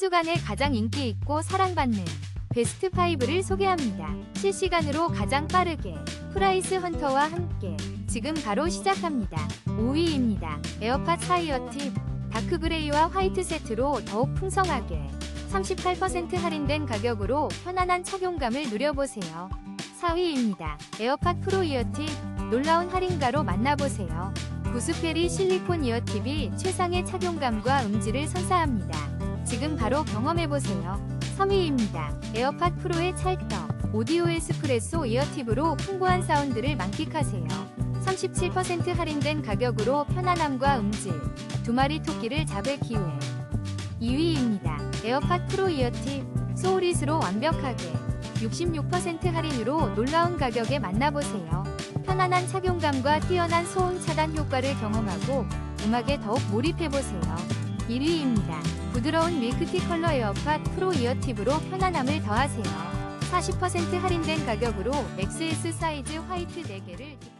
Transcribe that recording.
주간에 가장 인기 있고 사랑받는 베스트 5를 소개합니다. 실시간으로 가장 빠르게 프라이스 헌터와 함께 지금 바로 시작합니다. 5위입니다. 에어팟 4이어 팁 다크 그레이와 화이트 세트로 더욱 풍성하게 38% 할인된 가격으로 편안한 착용감을 누려보세요. 4위입니다. 에어팟 프로 이어팁 놀라운 할인가로 만나보세요. 구스페리 실리콘 이어팁이 최상의 착용감과 음질을 선사합니다. 지금 바로 경험해보세요. 3위입니다. 에어팟 프로의 찰떡 오디오 에스프레소 이어팁으로 풍부한 사운드를 만끽하세요. 37% 할인된 가격으로 편안함과 음질, 두 마리 토끼를 잡을 기회. 2위입니다. 에어팟 프로 이어팁 소울잇으로 완벽하게 66% 할인으로 놀라운 가격에 만나보세요. 편안한 착용감과 뛰어난 소음 차단 효과를 경험하고 음악에 더욱 몰입해보세요. 1위입니다. 부드러운 밀크티 컬러 에어팟 프로 이어팁으로 편안함을 더하세요. 40% 할인된 가격으로 XS 사이즈 화이트 4개를